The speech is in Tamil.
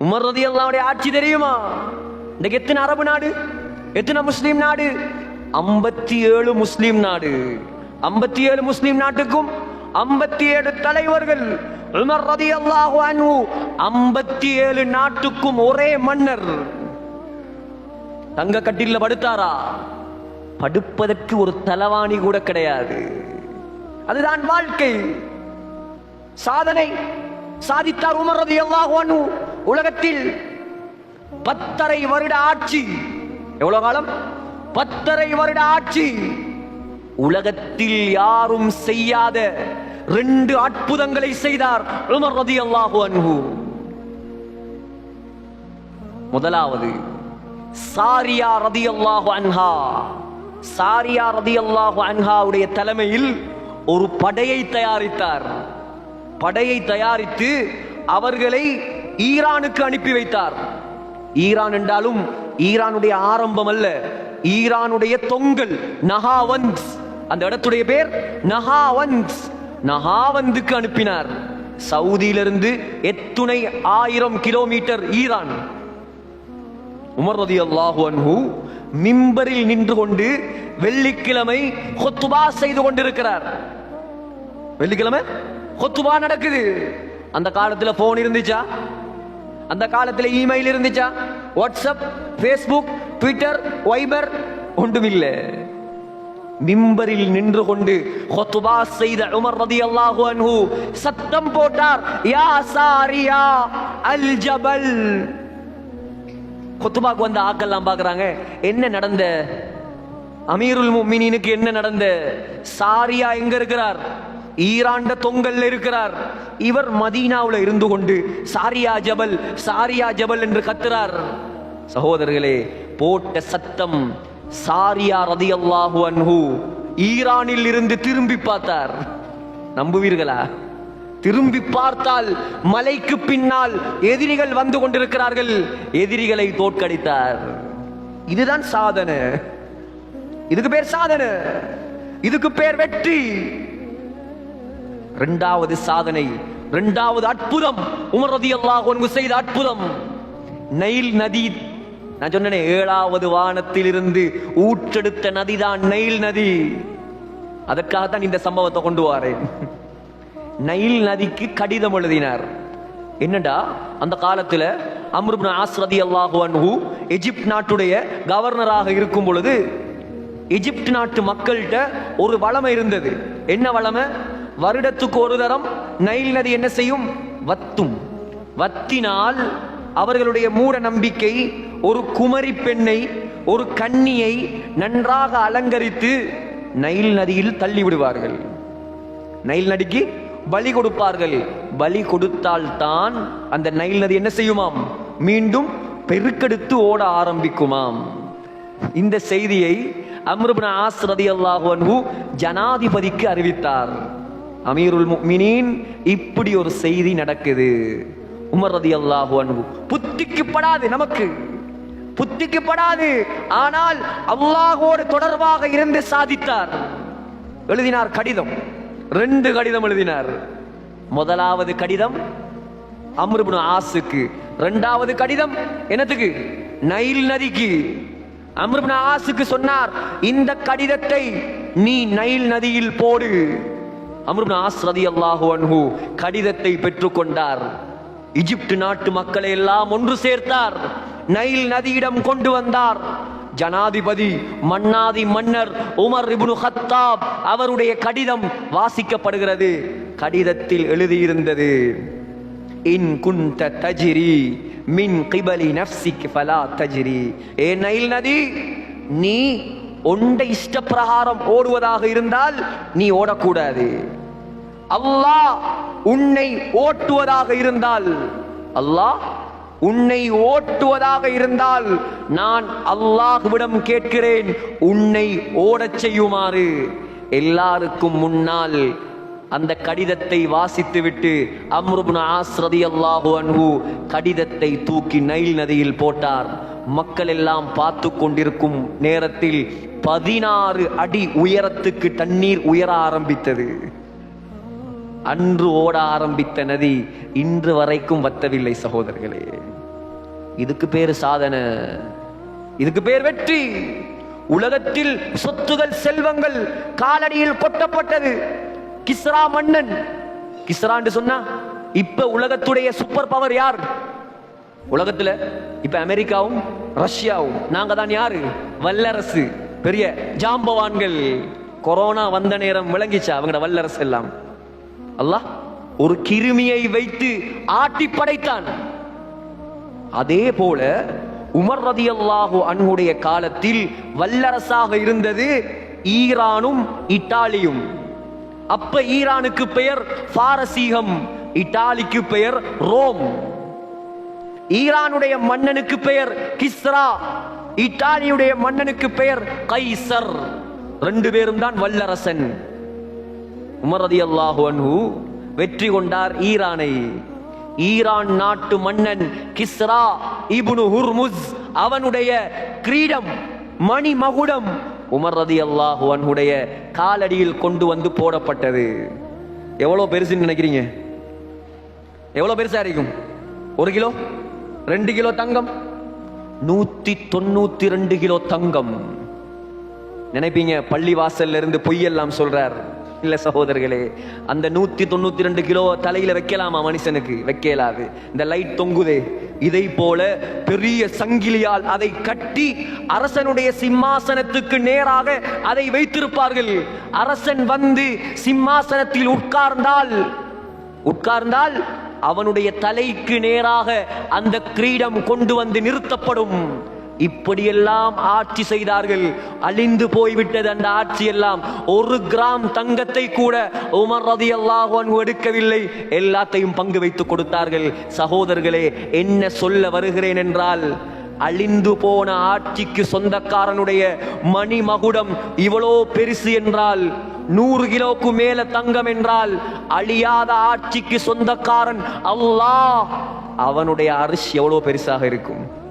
உமர் ரதி அல்லாவுடைய ஆட்சி தெரியுமா? இன்னைக்கு எத்தனை அரபு நாடு? எத்தனை முஸ்லீம் நாடு? ஐம்பத்தி ஏழு முஸ்லீம் நாடு. ஐம்பத்தி ஏழு முஸ்லீம் நாட்டுக்கும் ஐம்பத்தி ஏழு தலைவர்கள். உமர் ரதி அல்லாஹு அன்பு ஐம்பத்தி ஏழு நாட்டுக்கும் ஒரே மன்னர். தங்க கட்டில படுத்தாரா? படுப்பதற்கு ஒரு தலவாணி கூட கிடையாது. அதுதான் வாழ்க்கை. சாதனை. சாதித்தார் உமர் ரதி அல்லாஹு அன்பு உலகத்தில் பத்தரை வருட ஆட்சி. எவ்வளவு காலம்? பத்தரை வருட ஆட்சி. உலகத்தில் யாரும் செய்யாத ரெண்டு அற்புதங்களை செய்தார் உமர் ரலியல்லாஹு அன்ஹு. முதலாவது சாரியா ரதியல்லாஹு அன்ஹா. சாரியா ரதி அல்லாஹு அன்ஹாவுடைய தலைமையில் ஒரு படையை தயாரித்தார். படையை தயாரித்து அவர்களை ஈரானுக்கு அனுப்பி வைத்தார். ஈரான் என்றாலும் ஈரானுடைய ஆரம்பம் அல்ல. ஈரானுடைய தொங்கல் நகாவந்த் அந்த இடத்துடைய பேர் நஹாவந்த். நகாவந்துக்கு அனுப்பினார். சவுதியிலிருந்து எத்துணை ஆயிரம் கிலோமீட்டர் ஈரான். உமர் ரதி அல்லாஹு அன்ஹு மிம்பரில் நின்று கொண்டு வெள்ளிக்கிழமை கொத்துபா செய்து கொண்டிருக்கிறார். வெள்ளிக்கிழமை கொத்துபா நடக்குது. அந்த காலத்துல போன் இருந்துச்சா? அந்த காலத்துல இமெயில் இருந்துச்சா? வாட்ஸ்அப் ஃபேஸ்புக் ட்விட்டர் வைபர் ஒன்றுமில்லை. மிம்பரில் நின்று கொண்டு கொத்துபா செய்த உமர் ரதி அல்லாஹு அன்ஹு சத்தம் போட்டார் யா சாரியா அல் ஜபல். கொத்துபாக்கு வந்த ஆக்கெல்லாம் பாக்குறாங்க என்ன நடந்த? அமீருல் முமினினுக்கு என்ன நடந்த? சாரியா எங்க இருக்கிறார்? ஈராண்ட தொங்கல்ல இருக்கிறார். இவர் மதீனாவுல இருந்து கொண்டு சாரியா ஜபல் சாரியா ஜபல் என்று கத்துறார். சகோதரர்களே போட்ட சத்தம் சாரியா ரதியல்லாஹு அன்ஹு ஈரானில் இருந்து திரும்பி பார்த்தார். நம்புவீர்களா? திரும்பி பார்த்தால் மலைக்கு பின்னால் எதிரிகள் வந்து கொண்டிருக்கிறார்கள். எதிரிகளை தோற்கடித்தார். இதுதான் சாதனை. இதுக்கு பேர் சாதனை. இதுக்கு பேர் வெற்றி. இரண்டாவது சாதனை இரண்டாவது அற்புதம். உமரதி அல்லாஹ் அன்ஹு செய்த அற்புதம். நைல் நதி நான் சொன்னேனே ஏழாவது வானத்தில் இருந்து ஊற்றெடுத்த நதிதான் நைல் நதி. அதற்காகத்தான் இந்த சம்பவத்தை கொண்டு வாரேன் நைல் நதிக்கு கடிதம் எழுதினார். என்னடா? அந்த காலத்துல அம்ருப்னு ஆஸ்ரதி அல்லாஹு அன்ஹு எஜிப்ட் நாட்டுடைய கவர்னராக இருக்கும் பொழுது எஜிப்ட் நாட்டு மக்கள்கிட்ட ஒரு வளமை இருந்தது. என்ன வளமை? வருடத்துக்கு ஒரு தரம் நைல் நதி என்ன செய்யும்? வத்தும். வத்தினால் அவர்களுடைய மூட நம்பிக்கை ஒரு குமரி பெண்ணை ஒரு கன்னியை நன்றாக அலங்கரித்து நைல் நதியில் தள்ளி விடுவார்கள் நைல் நதிக்கு பலி கொடுப்பார்கள். பலி கொடுத்தால்தான் அந்த நைல் நதி என்ன செய்யுமாம்? மீண்டும் பெருக்கெடுத்து ஓட ஆரம்பிக்குமாம். இந்த செய்தியை அம்ருபின் ஆஸ் ரதியல்லாஹு அன்ஹு ஜனாதிபதிக்கு அறிவித்தார். அமீருல் முக்மினின் இப்படி ஒரு செய்தி நடக்குது. உமர் ரதி அல்லாஹு அன்பு புத்திக்குப்படாது நமக்கு. புத்திக்குப்படாது. ஆனால் அல்லாஹோடு தொடர்பாக இருந்து சாதித்தார். எழுதினார் கடிதம். ரெண்டு கடிதம் எழுதினார். முதலாவது கடிதம் அம்ருபுன் ஆசுக்கு ரெண்டாவது கடிதம் என்னத்துக்கு? நைல் நதிக்கு. அம்ருபுன் ஆசுக்கு சொன்னார் இந்த கடிதத்தை நீ நைல் நதியில் போடு. அம்ருபுன் ஆஸ் ரதியல்லாஹு அன்ஹு கடிதத்தை பெற்றுக்கொண்டார். இஜிப்து நாட்டு மக்களை எல்லாம் ஒன்று சேர்த்தார். நைல் நதியிடம் கொண்டு வந்தார். ஜனாதிபதி மன்னாதி மன்னர் உமர் இபுனு ஹத்தாப் அவருடைய கடிதம் வாசிக்கப்படுகிறது. கடிதத்தில் எழுதியிருந்தது இன் குந்த தஜிரி மின் கிபலி நஃப்சிக் ஃபலா தஜிரி. ஏ நைல் நதி நீ ஒன்றை இஷ்டப்பிரகாரம் ஓடுவதாக இருந்தால் நீ ஓடக்கூடாது. அல்லாஹ் உன்னை ஓட்டுவதாக இருந்தால் அல்லாஹ் உன்னை ஓட்டுவதாக இருந்தால் நான் அல்லாஹ்விடம் கேட்கிறேன் உன்னை ஓடச் செய்யுமாறு. எல்லாருக்கும் முன்னால் அந்த கடிதத்தை வாசித்துவிட்டு அம்ருப்னு ஆஸ்ரதி அல்லாஹு அன்பு கடிதத்தை தூக்கி நைல் நதியில் போட்டார். மக்கள் எல்லாம் பார்த்து கொண்டிருக்கும் நேரத்தில் பதினாறு அடி உயரத்துக்கு தண்ணீர் உயர ஆரம்பித்தது. அன்று ஓட ஆரம்பித்த நதி இன்று வரைக்கும் வத்தவில்லை சகோதரர்களே. இதுக்கு பேர் சாதனை. இதுக்கு பேர் வெற்றி. உலகத்தில் சொத்துகள் செல்வங்கள் காலடியில் கொட்டப்பட்டது. கிஸ்ரா மன்னன். கிஸ்ரான்னு சொன்னா இப்ப உலகத்துடைய சூப்பர் பவர் யார்? உலகத்துல இப்ப அமெரிக்காவும் ரஷ்யாவும். நாங்க தான் யாரு? வல்லரசு. பெரிய ஜாம்பவான்கள். கொரோனா வந்த நேரம் விளங்கிச்சா? அவங்களோட வல்லரசு எல்லாம். அல்லாஹ் ஒரு கிருமியை வைத்து ஆட்டி படைத்தான். அதே போல உமர் ரதியல்லாஹு அன்ஹுடைய காலத்தில் வல்லரசாக இருந்தது ஈரானும் இட்டாலியும். அப்ப ஈரானுக்கு பெயர் பாரசீகம் இட்டாலிக்கு பெயர் ரோம். ஈரானுடைய மன்னனுக்கு பெயர் கிஸ்ரா இத்தாலியுடைய மன்னனுக்கு பெயர் கைசர். ரெண்டு பேரும் தான் வல்லரசன். உமரதி அல்லாஹு வெற்றி கொண்டார் ஈரானை. ஈரான் நாட்டு மன்னன் கிஸ்ரா இபுனு ஹுர்முஸ் அவனுடைய கிரீடம் மணி மகுடம் உமர் ரதியல்லாஹு அன்ஹுடைய காலடியில் கொண்டு வந்து போடப்பட்டது. எவ்வளவு பெருசுன்னு நினைக்கிறீங்க? எவ்வளவு பெருசா இருக்கும்? ஒரு கிலோ? ரெண்டு கிலோ தங்கம். நூத்தி தொண்ணூத்தி ரெண்டு கிலோ தங்கம். நினைப்பீங்க பள்ளி வாசல்ல இருந்து பொய்யெல்லாம் சொல்றார். இல்ல சகோதரர்களே அந்த நூத்தி தொண்ணூத்தி ரெண்டு கிலோ தலையில வைக்கலாமா மனுஷனுக்கு? வைக்கலாது. இந்த லைட் தொங்குதே. இதை போல பெரிய சங்கிலியால் அதை கட்டி அரசனுடைய சிம்மாசனத்துக்கு நேராக அதை வைத்திருப்பார்கள். அரசன் வந்து சிம்மாசனத்தில் உட்கார்ந்தால் உட்கார்ந்தால் அவனுடைய தலைக்கு நேராக அந்த கிரீடம் கொண்டு வந்து நிறுத்தப்படும். இப்படியெல்லாம் ஆட்சி செய்தார்கள். அழிந்து போய்விட்டது அந்த ஆட்சி எல்லாம் ஒரு கிராம் தங்கத்தை கூட உமர் ரதி எடுக்கவில்லை. எல்லாத்தையும் பங்கு வைத்து கொடுத்தார்கள். சகோதரர்களே என்ன சொல்ல வருகிறேன் என்றால் அழிந்து போன ஆட்சிக்கு சொந்தக்காரனுடைய மணிமகுடம் இவ்வளோ பெருசு என்றால் நூறு கிலோக்கு மேல தங்கம் என்றால் அழியாத ஆட்சிக்கு சொந்தக்காரன் அல்லாஹ். அவனுடைய அரிசி எவ்வளவு பெருசாக இருக்கும்?